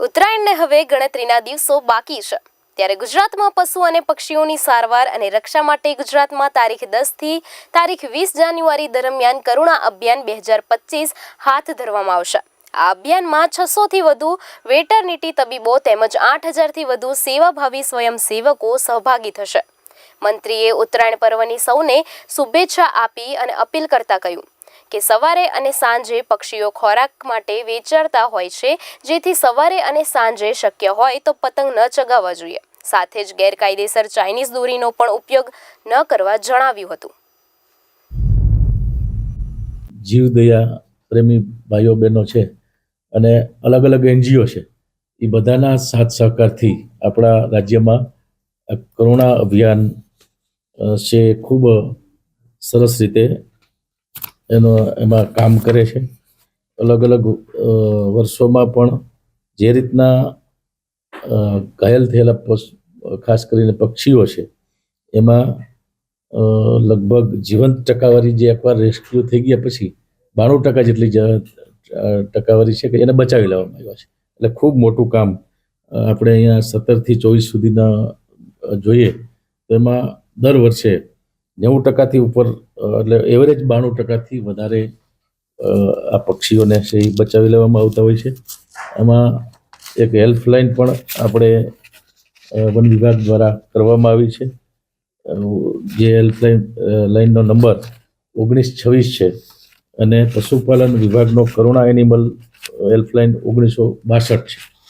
ઉત્તરાયણને હવે ગણતરીના દિવસો બાકી છે. ત્યારે ગુજરાતમાં પશુ અને પક્ષીઓની સારવાર અને રક્ષા માટે ગુજરાતમાં તારીખ દસથી તારીખ વીસ જાન્યુઆરી દરમિયાન કરુણા અભિયાન બે હજાર પચીસ હાથ ધરવામાં આવશે. આ અભિયાનમાં છસોથી વધુ વેટરનિટી તબીબો તેમજ આઠ હજારથી વધુ સેવાભાવી સ્વયંસેવકો સહભાગી થશે. મંત્રીએ ઉત્તરાયણ પર્વની સૌને શુભેચ્છા આપી અને અપીલ કરતા કહ્યું કે સવારે અને સાંજે પક્ષીઓ ખોરાક માટે વેચાતા હોય છે, જેથી સવારે અને સાંજે શક્ય હોય તો પતંગ ન ચગાવવા જોઈએ. સાથે જ ગેરકાયદેસર ચાઇનીઝ દોરીનો પણ ઉપયોગ ન કરવા જણાવ્યું હતું. જીવદયા પ્રેમી ભાઈઓ બહેનો છે અને અલગ અલગ એનજીઓ છે. એ બધાના સાથ સહકારથી આપણા રાજ્યમાં આ કરુણા અભિયાન છે ખૂબ સરસ રીતે એનો, એમાં કામ કરે છે. અલગ અલગ વર્ષોમાં પણ જે રીતના ઘાયલ થયેલા ખાસ કરીને પક્ષીઓ છે, એમાં લગભગ જીવંત ટકાવારી જે એકવાર રેસ્ક્યુ થઈ ગયા પછી બાણું ટકા જેટલી ટકાવારી છે કે એને બચાવી લેવામાં આવ્યા છે. એટલે ખૂબ મોટું કામ આપણે અહીંયા સત્તરથી ચોવીસ સુધીના જોઈએ તો એમાં દર વર્ષે નેવું ટકાથી ઉપર એટલે એવરેજ બાણું ટકાથી વધારે આ પક્ષીઓને છે એ બચાવી લેવામાં આવતા હોય છે. એમાં એક હેલ્પલાઇન પણ આપણે વન વિભાગ દ્વારા કરવામાં આવી છે. જે હેલ્પલાઇન લાઇનનો નંબર ઓગણીસ છવ્વીસ છે અને પશુપાલન વિભાગનો કરુણા એનિમલ હેલ્પલાઇન ઓગણીસો બાસઠ છે.